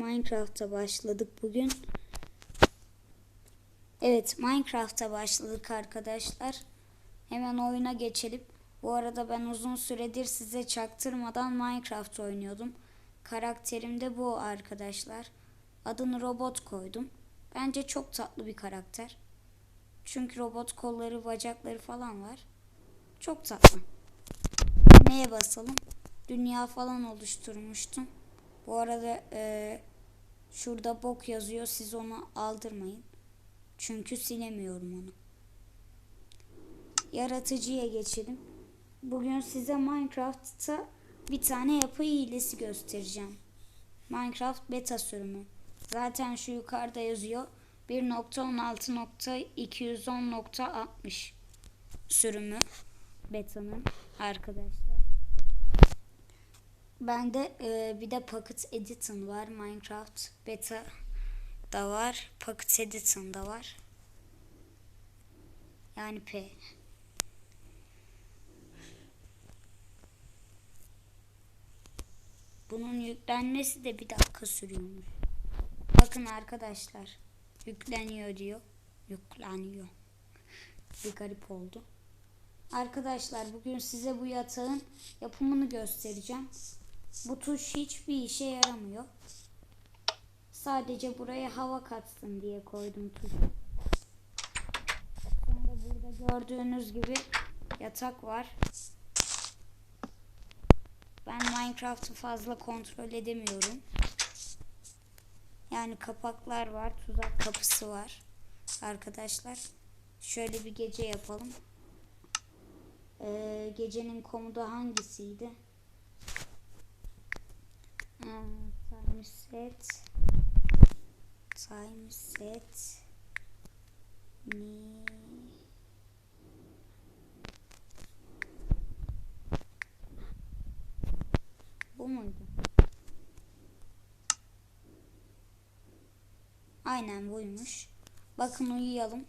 Minecraft'a başladık bugün. Evet Minecraft'a başladık arkadaşlar. Hemen oyuna geçelim. Bu arada ben uzun süredir size çaktırmadan Minecraft oynuyordum. Karakterim de bu arkadaşlar. Adını robot koydum. Bence çok tatlı bir karakter. Çünkü robot kolları, bacakları falan var. Çok tatlı. Neye basalım? Dünya falan oluşturmuştum. Bu arada e, şurada bok yazıyor. Siz onu aldırmayın. Çünkü silemiyorum onu. Yaratıcıya geçelim. Bugün size Minecraft'ta bir tane yapı hilesi göstereceğim. Minecraft beta sürümü. Zaten şu yukarıda yazıyor. 1.16.210.60 sürümü beta'nın arkadaşlar. Bende e, bir de Pocket Edition var. Minecraft beta da var. Pocket Edition da var. Yani P. Bunun yüklenmesi de bir dakika sürüyormuş. Bakın arkadaşlar. Yükleniyor diyor. Yükleniyor. Bir garip oldu. Arkadaşlar bugün size bu yatağın yapımını göstereceğim. Bu tuş hiçbir işe yaramıyor. Sadece buraya hava katsın diye koydum tuşu. Sonra burada gördüğünüz gibi yatak var. Ben Minecraft'ı fazla kontrol edemiyorum. Yani kapaklar var, tuzak kapısı var. Arkadaşlar şöyle bir gece yapalım. Ee, gecenin komodu hangisiydi? Hmm, time set time set ni bu muydu? Aynen buymuş. Bakın uyuyalım.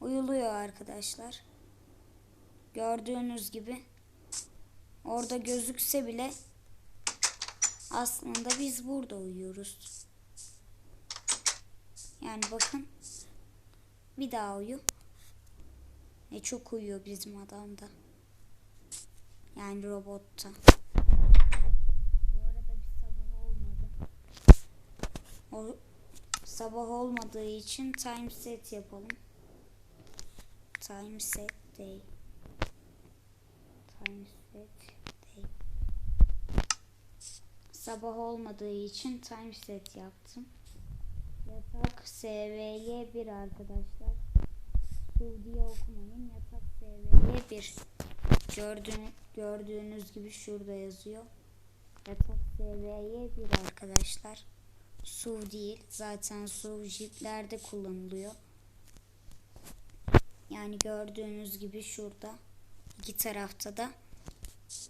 Uyuluyor arkadaşlar. Gördüğünüz gibi orada gözükse bile aslında biz burada uyuyoruz. Yani bakın bir daha uyu. Ne çok uyuyor bizim adamda. Yani robotta. Bu arada bir sabah olmadı. O sabah olmadığı için time set yapalım. Time set day. Time set day. Sabah olmadığı için time set yaptım. Yatak SVY 1 arkadaşlar. Su diye okumayın. Yatak SVY 1. Gördüğünüz, gördüğünüz gibi şurada yazıyor. Yatak SVY 1 arkadaşlar. Su değil. Zaten su jiplerde kullanılıyor. Yani gördüğünüz gibi şurada. iki tarafta da.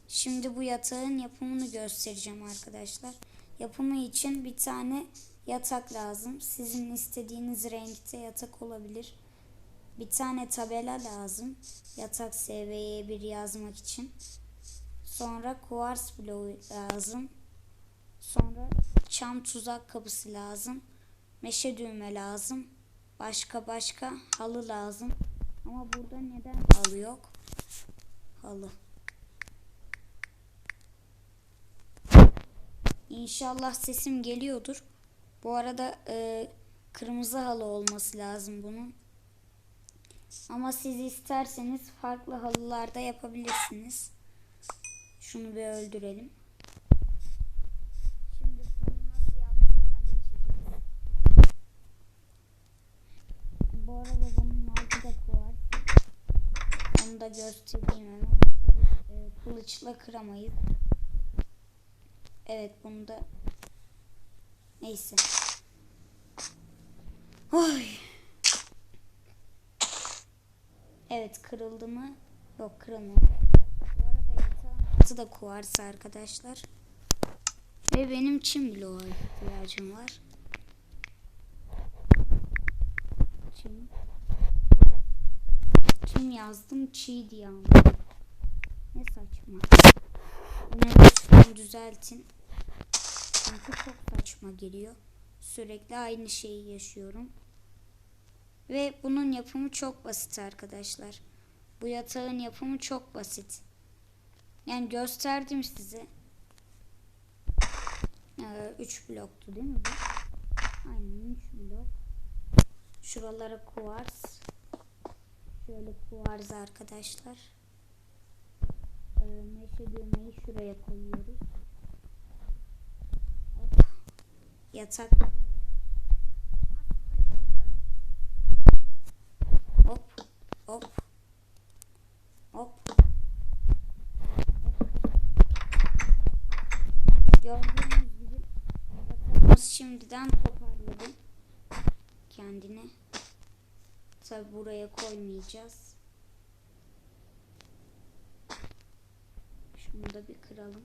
Şimdi bu yatağın yapımını göstereceğim arkadaşlar. Yapımı için bir tane yatak lazım. Sizin istediğiniz renkte yatak olabilir. Bir tane tabela lazım. Yatak SV'ye bir yazmak için. Sonra kuvars bloğu lazım. Sonra çam tuzak kapısı lazım. Meşe düğme lazım. Başka başka halı lazım. Ama burada neden halı yok? Halı. İnşallah sesim geliyordur. Bu arada e, kırmızı halı olması lazım bunun. Ama siz isterseniz farklı halılarda yapabilirsiniz. Şunu bir öldürelim. Şimdi bunu nasıl yaptığıma geçeceğiz. Bu arada bunun altı da kuvar. Onu da göstereyim hemen. E, kılıçla kıramayız. Evet bunu da neyse. Oy. Evet kırıldı mı? Yok kırılmadı. Bu arada yatağın altı da kuvarsa arkadaşlar. Ve benim çim bloğa ihtiyacım var. Çim. Çim yazdım çiğ diye anladım. Ne saçma. Bunu düzeltin. Çünkü çok saçma. geliyor. Sürekli aynı şeyi yaşıyorum. Ve bunun yapımı çok basit arkadaşlar. Bu yatağın yapımı çok basit. Yani gösterdim size. 3 bloktu değil mi bu? Aynen 3 blok. Şuralara kuvars. Şöyle kuvars arkadaşlar. Ee, meşe düğmeyi şuraya koyuyoruz. Hop. Yatak. Hop. Hop. Hop. Gördüğünüz gibi yatağımız şimdiden toparladı kendini. Tabi buraya koymayacağız. Şunu da bir kıralım.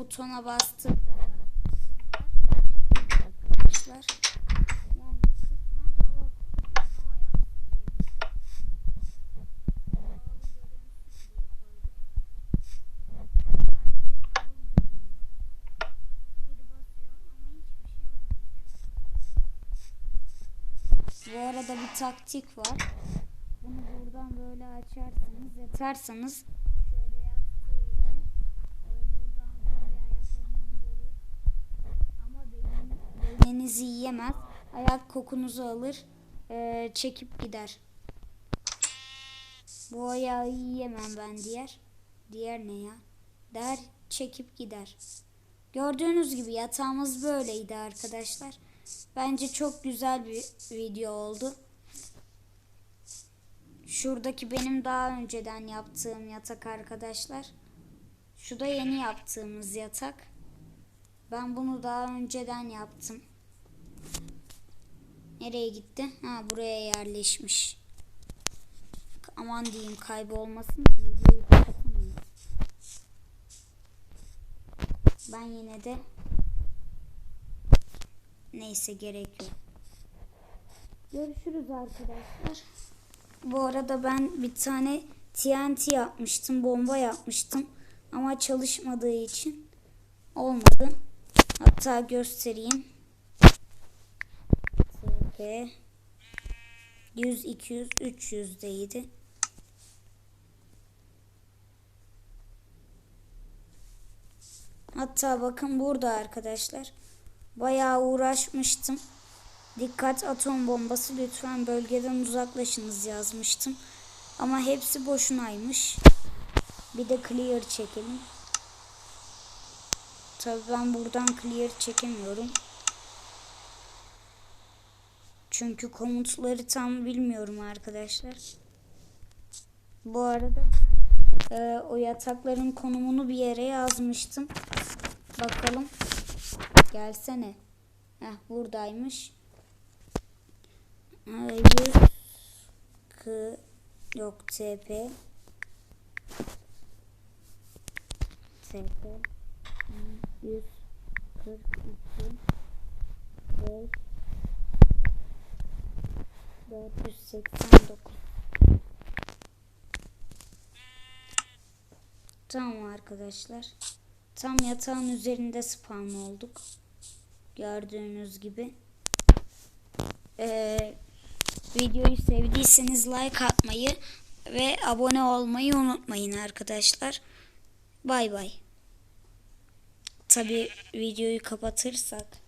hiçbir şey olmayacak. Bu arada bir taktik var. Bunu buradan böyle açarsanız, yatarsanız şöyle yattığı için e, buradan böyle ayaklarınızı görür. Ama beyin, beyninizi yiyemez. Ayak kokunuzu alır. e, çekip gider. Bu ayağı yiyemem ben diğer. Diğer ne ya? Der çekip gider. Gördüğünüz gibi yatağımız böyleydi arkadaşlar. Bence çok güzel bir video oldu. Şuradaki benim daha önceden yaptığım yatak arkadaşlar. Şu da yeni yaptığımız yatak. Ben bunu daha önceden yaptım. Nereye gitti? Ha buraya yerleşmiş. Aman diyeyim kaybolmasın. Ben yine de neyse gerek yok. Görüşürüz arkadaşlar. Bu arada ben bir tane TNT yapmıştım, bomba yapmıştım ama çalışmadığı için olmadı. Hatta göstereyim. TP 100, 200, 300'deydi. Hatta bakın burada arkadaşlar. Bayağı uğraşmıştım. Dikkat atom bombası lütfen bölgeden uzaklaşınız yazmıştım. Ama hepsi boşunaymış. Bir de clear çekelim. Tabii ben buradan clear çekemiyorum. Çünkü komutları tam bilmiyorum arkadaşlar. Bu arada e, o yatakların konumunu bir yere yazmıştım. Bakalım. Gelsene. Heh, buradaymış. 100 k yok tp tp 142 5 489 Tamam arkadaşlar. Tam yatağın üzerinde spawn olduk. Gördüğünüz gibi. Ee, videoyu sevdiyseniz like atmayı ve abone olmayı unutmayın arkadaşlar. Bay bay. Tabi videoyu kapatırsak